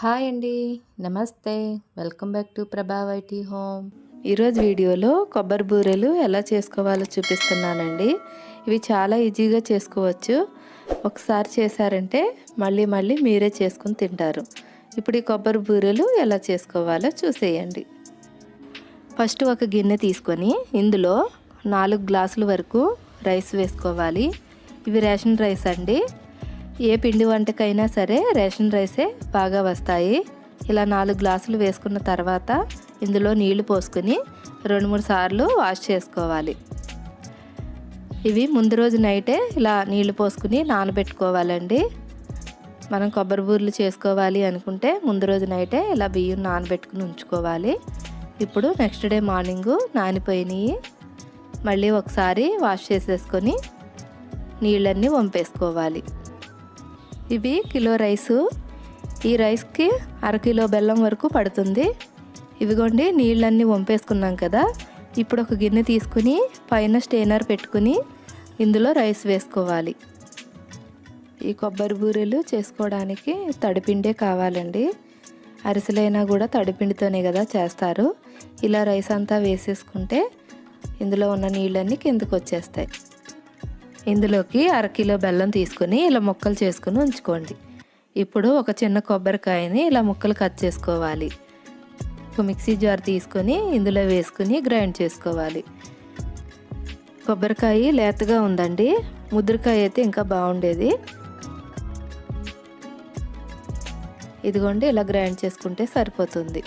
Hi అండి. నమస్తే. Welcome back to Prabha IT home. ఈరోజు వీడియోలో కొబ్బరి బూరెలు ఎలా చేసుకోవాలో చూపిస్తున్నానండి. ఇవి చాలా ఈజీగా చేసుకోవచ్చు. ఒకసారి చేశారంటే మళ్ళీ మళ్ళీ మీరే చేసుకుని తింటారు. ఇప్పుడు ఈ కొబ్బరి బూరెలు ఎలా చేసుకోవాలో చూసేయండి. ఫస్ట్ ఒక గిన్నె తీసుకొని ఇందులో నాలుగు గ్లాసుల వరకు రైస్ వేసుకోవాలి. ఇవి రేషన్ రైస్ అండి. ఏ పిండి వంటకైనా సరే రేషన్ రైసే బాగా వస్తాయి. ఇలా నాలుగు గ్లాసులు వేసుకున్న తర్వాత ఇందులో నీళ్ళు పోసుకుని రెండు మూడు సార్లు వాష్ చేసుకోవాలి. ఇవి ముందు రోజు నైటే ఇలా నీళ్ళు పోసుకుని నానబెట్టుకోవాలండి. మనం కొబ్బరి బూరెలు చేసుకోవాలి అనుకుంటే ముందు రోజు నైటే ఇలా బియ్యం నానబెట్టుకుని ఉంచుకోవాలి. ఇప్పుడు నెక్స్ట్ డే మార్నింగు నానిపోయినాయి. మళ్ళీ ఒకసారి వాష్ చేసేసుకొని నీళ్ళన్నీ వంపేసుకోవాలి. ఇవి కిలో రైసు. ఈ రైస్కి అరకిలో బెల్లం వరకు పడుతుంది. ఇవిగోండి నీళ్ళన్నీ వంపేసుకున్నాం కదా. ఇప్పుడు ఒక గిన్నె తీసుకుని పైన స్టేనర్ పెట్టుకుని ఇందులో రైస్ వేసుకోవాలి. ఈ కొబ్బరి బూరెలు చేసుకోవడానికి తడిపిండే కావాలండి. అరిసెలైనా కూడా తడిపిండితోనే కదా చేస్తారు. ఇలా రైస్ అంతా వేసేసుకుంటే ఇందులో ఉన్న నీళ్ళన్నీ కిందకు వచ్చేస్తాయి ఇందులోకి అరకిలో బెల్లం తీసుకుని ఇలా ముక్కలు చేసుకుని ఉంచుకోండి. ఇప్పుడు ఒక చిన్న కొబ్బరికాయని ఇలా ముక్కలు కట్ చేసుకోవాలి. ఒక మిక్సీ జార్ తీసుకొని ఇందులో వేసుకుని గ్రైండ్ చేసుకోవాలి. కొబ్బరికాయ లేతగా ఉందండి. ముద్రకాయ అయితే ఇంకా బాగుండేది. ఇదిగోండి ఇలా గ్రైండ్ చేసుకుంటే సరిపోతుంది.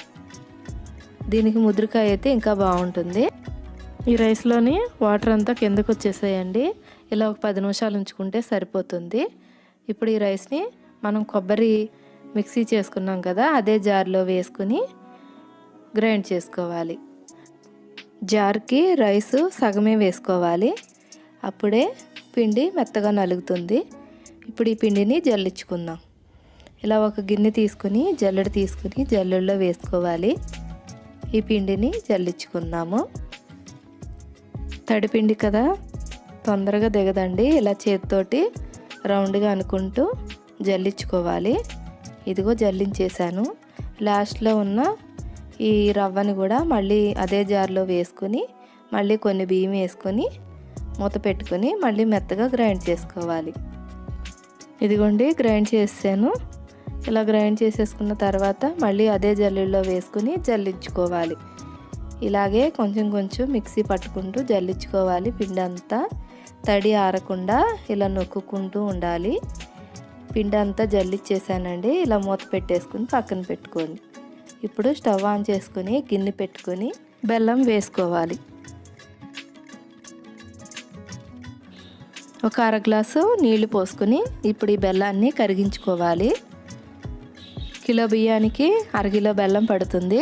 దీనికి ముద్రకాయ అయితే ఇంకా బాగుంటుంది. ఈ రైస్లోని వాటర్ అంతా కిందకు వచ్చేసాయండి. ఇలా ఒక పది నిమిషాలు ఉంచుకుంటే సరిపోతుంది. ఇప్పుడు ఈ రైస్ని మనం కొబ్బరి మిక్సీ చేసుకున్నాం కదా అదే జార్లో వేసుకుని గ్రైండ్ చేసుకోవాలి. జార్కి రైస్ సగమే వేసుకోవాలి. అప్పుడే పిండి మెత్తగా నలుగుతుంది. ఇప్పుడు ఈ పిండిని జల్లించుకుందాం. ఇలా ఒక గిన్నె తీసుకుని జల్లెడ తీసుకుని జల్లెడలో వేసుకోవాలి. ఈ పిండిని జల్లించుకుందాము. తడిపిండి కదా తొందరగా దిగదండి. ఇలా చేతితోటి రౌండ్గా అనుకుంటూ జల్లించుకోవాలి. ఇదిగో జల్లించేసాను లాస్ట్లో ఉన్న ఈ రవ్వని కూడా మళ్ళీ అదే జార్లో వేసుకుని మళ్ళీ కొన్ని బియ్యం వేసుకొని మూత పెట్టుకొని మళ్ళీ మెత్తగా గ్రైండ్ చేసుకోవాలి. ఇదిగోండి గ్రైండ్ చేసాను ఇలా గ్రైండ్ చేసేసుకున్న తర్వాత మళ్ళీ అదే జల్లీలో వేసుకుని జల్లించుకోవాలి. ఇలాగే కొంచెం కొంచెం మిక్సీ పట్టుకుంటూ జల్లించుకోవాలి పిండి అంతా తడి ఆరకుండా ఇలా నొక్కుంటూ ఉండాలి. పిండి అంతా జల్లిచ్చేసానండి. ఇలా మూత పెట్టేసుకుని పక్కన పెట్టుకోండి. ఇప్పుడు స్టవ్ ఆన్ చేసుకుని గిన్నె పెట్టుకొని బెల్లం వేసుకోవాలి. ఒక అర గ్లాసు నీళ్ళు పోసుకొని ఇప్పుడు ఈ బెల్లాన్ని కరిగించుకోవాలి. కిలో బియ్యానికి అరకిలో బెల్లం పడుతుంది.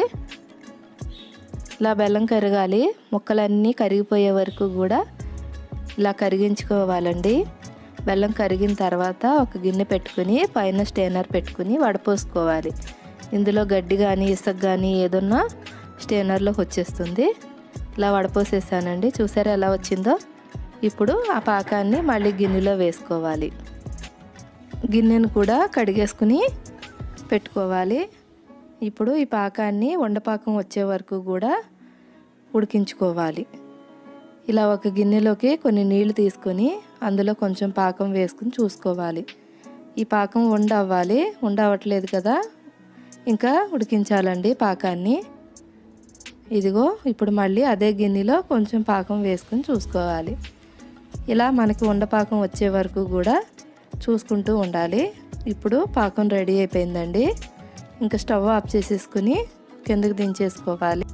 ఇలా బెల్లం కరగాలి. ముక్కలన్నీ కరిగిపోయే వరకు కూడా ఇలా కరిగించుకోవాలండి. బెల్లం కరిగిన తర్వాత ఒక గిన్నె పెట్టుకుని పైన స్టేనర్ పెట్టుకుని వడపోసుకోవాలి. ఇందులో గడ్డి కానీ ఇసుక కానీ ఏదన్నా స్టేనర్లోకి వచ్చేస్తుంది. ఇలా వడపోసేసానండి. చూసారా ఎలా వచ్చిందో? ఇప్పుడు ఆ పాకాన్ని మళ్ళీ గిన్నెలో వేసుకోవాలి. గిన్నెను కూడా కడిగేసుకుని పెట్టుకోవాలి. ఇప్పుడు ఈ పాకాన్ని వండపాకం వచ్చే వరకు కూడా ఉడికించుకోవాలి. ఇలా ఒక గిన్నెలోకి కొన్ని నీళ్ళు తీసుకొని అందులో కొంచెం పాకం వేసుకుని చూసుకోవాలి. ఈ పాకం వండ అవ్వాలి వండ అవ్వట్లేదు కదా? ఇంకా ఉడికించాలండి పాకాన్ని. ఇదిగో ఇప్పుడు మళ్ళీ అదే గిన్నెలో కొంచెం పాకం వేసుకుని చూసుకోవాలి. ఇలా మనకి ఉండపాకం వచ్చే వరకు కూడా చూసుకుంటూ ఉండాలి. ఇప్పుడు పాకం రెడీ అయిపోయిందండి. ఇంకా స్టవ్ ఆఫ్ చేసేసుకుని కిందకు దించేసుకోవాలి.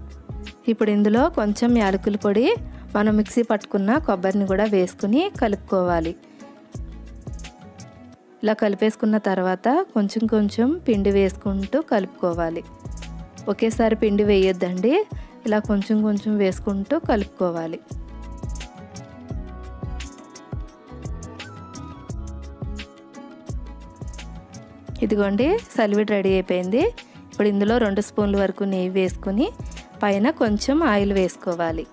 ఇప్పుడు ఇందులో కొంచెం యాలకుల పొడి మనం మిక్సీ పట్టుకున్న కొబ్బరిని కూడా వేసుకుని కలుపుకోవాలి. ఇలా కలిపేసుకున్న తర్వాత కొంచెం కొంచెం పిండి వేసుకుంటూ కలుపుకోవాలి. ఒకేసారి పిండి వేయొద్దండి. ఇలా కొంచెం కొంచెం వేసుకుంటూ కలుపుకోవాలి. ఇదిగోండి సలివిడ్ రెడీ అయిపోయింది. ఇప్పుడు ఇందులో రెండు స్పూన్ల వరకు నెయ్యి వేసుకుని పైన కొంచెం ఆయిల్ వేసుకోవాలి.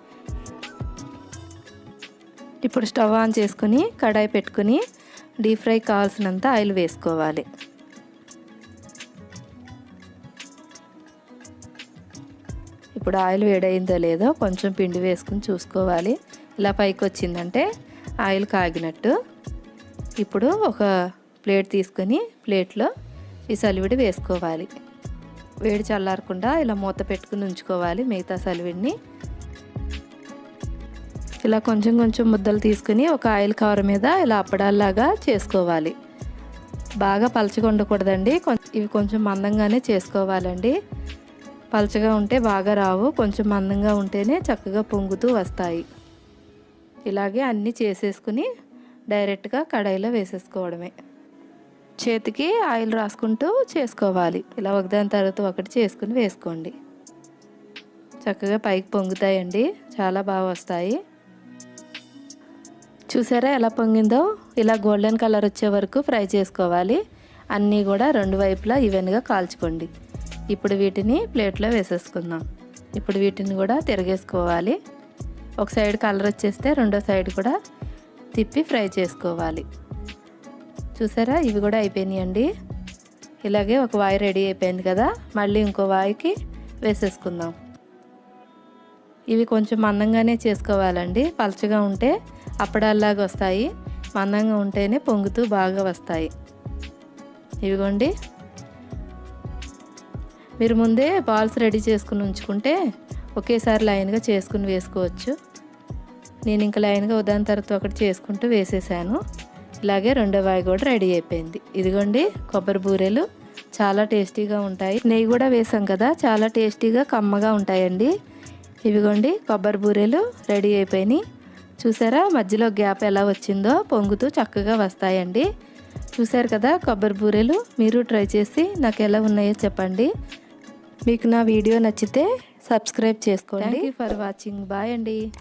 ఇప్పుడు స్టవ్ ఆన్ చేసుకుని కడాయి పెట్టుకుని డీప్ ఫ్రై కావాల్సినంత ఆయిల్ వేసుకోవాలి. ఇప్పుడు ఆయిల్ వేడైందో లేదో కొంచెం పిండి వేసుకుని చూసుకోవాలి. ఇలా పైకి వచ్చిందంటే ఆయిల్ కాగినట్టు. ఇప్పుడు ఒక ప్లేట్ తీసుకొని ప్లేట్లో ఈ సలివిడి వేసుకోవాలి. వేడి చల్లారకుండా ఇలా మూత పెట్టుకుని ఉంచుకోవాలి మిగతా సలివిడిని. ఇలా కొంచెం కొంచెం ముద్దలు తీసుకుని ఒక ఆయిల్ కవర్ మీద ఇలా అప్పడాల్లాగా చేసుకోవాలి. బాగా పలచగా ఉండకూడదండి. ఇవి కొంచెం మందంగానే చేసుకోవాలండి. పలచగా ఉంటే బాగా రావు. కొంచెం మందంగా ఉంటేనే చక్కగా పొంగుతూ వస్తాయి. ఇలాగే అన్నీ చేసేసుకుని డైరెక్ట్గా కడాయిలో వేసేసుకోవడమే. చేతికి ఆయిల్ రాసుకుంటూ చేసుకోవాలి. ఇలా ఒకదాని తర్వాత ఒకటి చేసుకుని వేసుకోండి. చక్కగా పైకి పొంగుతాయండి. చాలా బాగా వస్తాయి. చూసారా ఎలా పొంగిందో? ఇలా గోల్డెన్ కలర్ వచ్చే వరకు ఫ్రై చేసుకోవాలి. అన్నీ కూడా రెండు వైపులా ఈవెన్గా కాల్చుకోండి. ఇప్పుడు వీటిని ప్లేట్లో వేసేసుకుందాం. ఇప్పుడు వీటిని కూడా తిరగేసుకోవాలి. ఒక సైడ్ కలర్ వచ్చేస్తే రెండో సైడ్ కూడా తిప్పి ఫ్రై చేసుకోవాలి. చూసారా? ఇవి కూడా అయిపోయినాయండి. ఇలాగే ఒక వాయి రెడీ అయిపోయింది కదా? మళ్ళీ ఇంకో వాయికి వేసేసుకుందాం. ఇవి కొంచెం మందంగానే చేసుకోవాలండి. పలచగా ఉంటే అప్పడాల్లాగా వస్తాయి. మందంగా ఉంటేనే పొంగుతూ బాగా వస్తాయి. ఇవిగోండి. మీరు ముందే బాల్స్ రెడీ చేసుకుని ఉంచుకుంటే ఒకేసారి లైన్గా చేసుకుని వేసుకోవచ్చు. నేను ఇంకా లైన్గా ఉదాహరణ తర్వాత ఒకటి చేసుకుంటూ వేసేసాను. ఇలాగే రెండో వాయి కూడా రెడీ అయిపోయింది. ఇదిగోండి కొబ్బరి బూరెలు చాలా టేస్టీగా ఉంటాయి. నెయ్యి కూడా వేసాం కదా చాలా టేస్టీగా కమ్మగా ఉంటాయండి. ఇవిగోండి కొబ్బరి బూరెలు రెడీ అయిపోయినాయి. చూసారా? మధ్యలో గ్యాప్ ఎలా వచ్చిందో పొంగుతూ చక్కగా వస్తాయండి. చూసారు కదా కొబ్బరి బూరెలు? మీరు ట్రై చేసి నాకు ఎలా ఉన్నాయో చెప్పండి. మీకు నా వీడియో నచ్చితే సబ్స్క్రైబ్ చేసుకోండి. ఫర్ వాచింగ్ బాయ్ అండి.